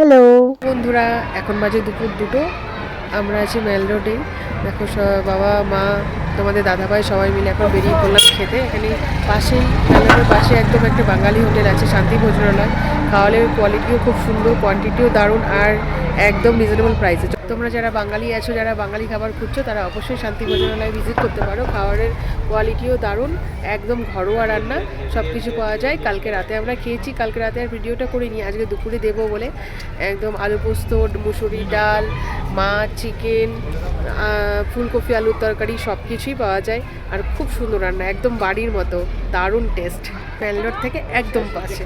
Hello বন্ধুরা, এখন বাজে দুপুর দুটো। আমরা আছি মেল রোডে। দেখো বাবা, মা, তোমাদের দাদা ভাই সবাই মিলে এখন বেরিয়ে পড়লাম খেতে। এখানে পাশেই মেল রোডের পাশে একদম একটা বাঙালি হোটেল আছে, শান্তি ভোজনালয়। খাওয়ালে কোয়ালিটিও খুব সুন্দর কোয়ান্টিটিও দারুণ, আর একদম রিজনেবল প্রাইসে তোমরা যারা বাঙালি আছো, যারা বাঙালি খাবার খুঁজছো, তারা অবশ্যই শান্তি ভোজনালয় ভিজিট করতে পারো। খাবারের কোয়ালিটিও দারুণ, একদম ঘরোয়া রান্না সব কিছু পাওয়া যায়। কালকে রাতে আমরা খেয়েছি, কালকে রাতে আর ভিডিওটা করিনি, আজকে দুপুরে দেবো বলে। একদম আলু পোস্ত, মুসুরি ডাল, মাছ, চিকেন ফুলকপি, আলুর তরকারি সব কিছুই পাওয়া যায়। আর খুব সুন্দর রান্না, একদম বাড়ির মতো, দারুণ টেস্ট ব্যাঙ্গালোর থেকে একদম পাশে।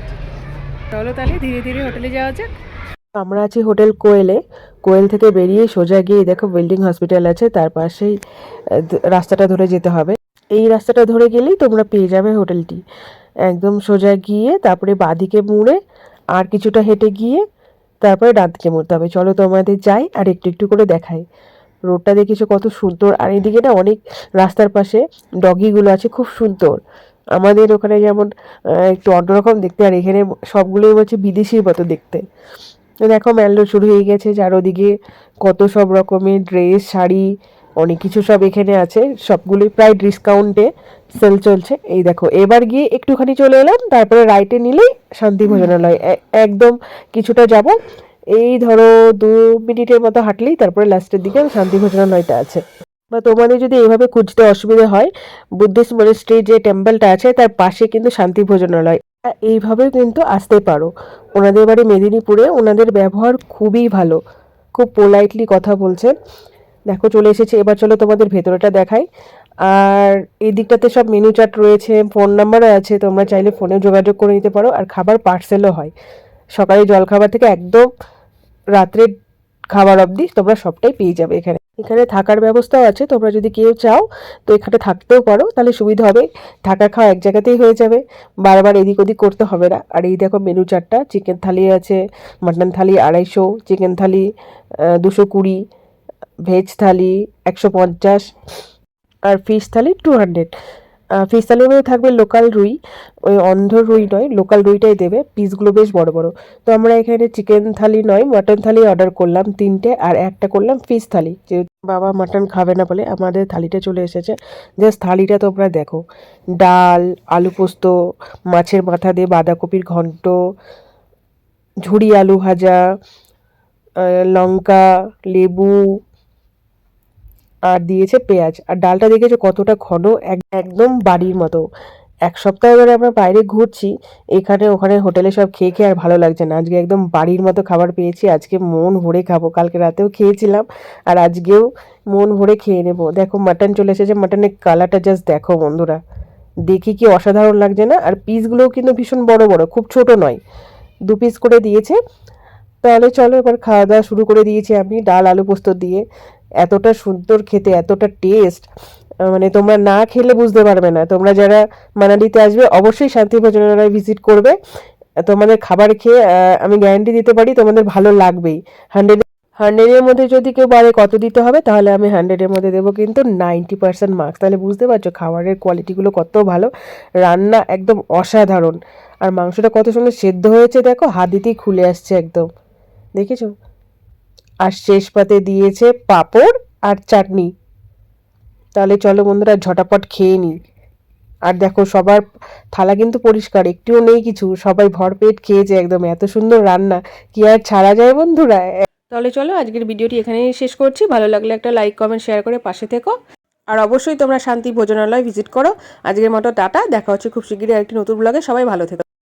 চলো তাহলে ধীরে ধীরে হোটেলে যাওয়া যাক। আমরা আছি হোটেল কোয়েলে। কোয়েল থেকে বেরিয়ে সোজা গিয়ে দেখো বিল্ডিং হসপিটাল আছে, তার পাশেই রাস্তাটা ধরে যেতে হবে। এই রাস্তাটা ধরে গেলেই তোমরা পেয়ে যাবে হোটেলটি। একদম সোজা গিয়ে তারপরে বাঁদিকে মুড়ে আর কিছুটা হেঁটে গিয়ে তারপরে ডান দিকে মুড়তে হবে। চলো তোমাদের যাই আর একটু একটু করে দেখাই। রোডটা দেখেছ কত সুন্দর। আর এদিকে না অনেক রাস্তার পাশে ডগিগুলো আছে, খুব সুন্দর। আমাদের ওখানে যেমন একটু অন্যরকম দেখতে, আর এখানে সবগুলোই হচ্ছে বিদেশির মতো দেখতে। দেখো মেলো শুরু হয়ে গেছে, চারোদিকে কত সব রকমের ড্রেস শাড়ি, অনেক কিছু সব এখানে আছে, সবগুলোই প্রায় ডিসকাউন্টে সেল চলছে। এই দেখো, এবার গিয়ে একটুখানি চলে এলাম, তারপরে রাইটে নিলেই শান্তি ভোজনালয়। একদম কিছুটা যাব, এই ধরো দু মিনিটের মতো হাঁটলেই তারপরে লাস্টের দিকে শান্তি ভোজনালয়টা আছে। বা তোমাদের যদি এইভাবে খুঁজতে অসুবিধা হয়, বুদ্ধিস্ট মনিস্ট্রি যে টেম্পলটা আছে, তার পাশে কিন্তু শান্তি ভোজনালয়। এইভাবেও কিন্তু আসতে পারো। ওনাদের বাড়ি মেদিনীপুরে ওনাদের ব্যবহার খুবই ভালো। খুব পোলাইটলি কথা বলছেন। দেখো, চলে এসেছে। এবার চলো তোমাদের ভেতরেটা দেখাই। আর এই দিকটাতে সব মেনু চার্ট রয়েছে ফোন নাম্বারও আছে। তোমরা চাইলে ফোনে যোগাযোগ করে নিতে পারো। আর খাবার পার্সেলও হয়। সকালে জলখাবার থেকে একদম রাত্রের খাবার অবধি তোমরা সবটাই পেয়ে যাবে এখানে। এখানে থাকার ব্যবস্থাও আছে, তোমরা যদি কেউ চাও তো এখানে থাকতেও পারো, তাহলে সুবিধা হবে। থাকা খাওয়া এক জায়গাতেই হয়ে যাবে, বারবার এদিক ওদিক করতে হবে না। আর এই দেখো মেনু চারটা চিকেন থালি আছে মাটন থালি আড়াইশো চিকেন থালি দুশো কুড়ি ভেজ থালি একশো পঞ্চাশ, আর fish thali two hundred fish থালির থাকবে লোকাল রুই, ওই অন্ধ রুই নয় লোকাল রুইটাই দেবে পিসগুলো বেশ বড় বড়। তো আমরা এখানে চিকেন থালি নয় মাটন থালি অর্ডার করলাম তিনটে আর একটা করলাম ফিশ থালি। যে বাবা মাটন খাবে না বলে আমাদের থালিটা চলে এসেছে। জাস্ট থালিটা তোমরা দেখো। ডাল, আলু পোস্ত, মাছের মাথা দিয়ে বাঁধাকপির ঘন্ট, ঝুড়ি আলু ভাজা লঙ্কা, লেবু আর দিয়েছে পেঁয়াজ। আর ডালটা দেখেছ কতটা ঘন? এক- একদম বাড়ির মতো। এক সপ্তাহ ধরে আমরা বাইরে ঘুরছি, এখানে ওখানে হোটেলে সব খেয়ে খেয়ে আর ভালো লাগছে না। আজকে একদম বাড়ির মতো খাবার পেয়েছি, আজকে মন ভরে খাব। কালকে রাতেও খেয়েছিলাম, আর আজকেও মন ভরে খেয়ে নেব। দেখো মাটন চলে এসেছে, মাটনের কালারটা জাস্ট দেখো বন্ধুরা। দেখি কি অসাধারণ লাগছে না? আর পিসগুলোও কিন্তু ভীষণ বড় বড়, খুব ছোট নয়। দু পিস করে দিয়েছে। তাহলে চলো এবার খাওয়া দাওয়া শুরু করে দিয়েছি আমি ডাল, আলু পোস্ত দিয়ে। এতটা সুন্দর খেতে, এতটা টেস্ট মানে তোমরা না খেলে বুঝতে পারবে না। তোমরা যারা মানালিতে আসবে, অবশ্যই শান্তি ভোজনালয় ভিজিট করবে। তোমাদের খাবার খেয়ে আমি গ্যারান্টি দিতে পারি তোমাদের ভালো লাগবেই। হান্ড্রেড হান্ড্রেডের মধ্যে যদি কেউ বারে কত দিতে হবে, তাহলে আমি হান্ড্রেডের মধ্যে দেবো কিন্তু নাইনটি পার্সেন্ট মার্কস তাহলে বুঝতে পারছ খাবারের কোয়ালিটিগুলো কত ভালো। রান্না একদম অসাধারণ। আর মাংসটা কত সুন্দর সেদ্ধ হয়েছে, দেখো, হাত দিতেই খুলে আসছে একদম। দেখেছ? আর শেষ পাতে দিয়েছে পাঁপড় আর চাটনি। তাহলে চলো বন্ধুরা, ঝটাপট খেয়ে নিই। আর দেখো, সবার থালা কিন্তু পরিষ্কার, একটিও নেই কিছু। সবাই ভরপেট খেয়েছে একদম, এত সুন্দর রান্না। কি আর ছাড়া যায় বন্ধুরা? তাহলে চলো, আজকের ভিডিওটি এখানেই শেষ করছি। ভালো লাগলে একটা লাইক কমেন্ট শেয়ার করে পাশে থেকো। আর অবশ্যই তোমরা শান্তি ভোজনালয় ভিজিট করো। আজকের মতো টাটা, দেখা হচ্ছে খুব শিগগিরই আরেকটি নতুন ব্লগে সবাই ভালো থেকো।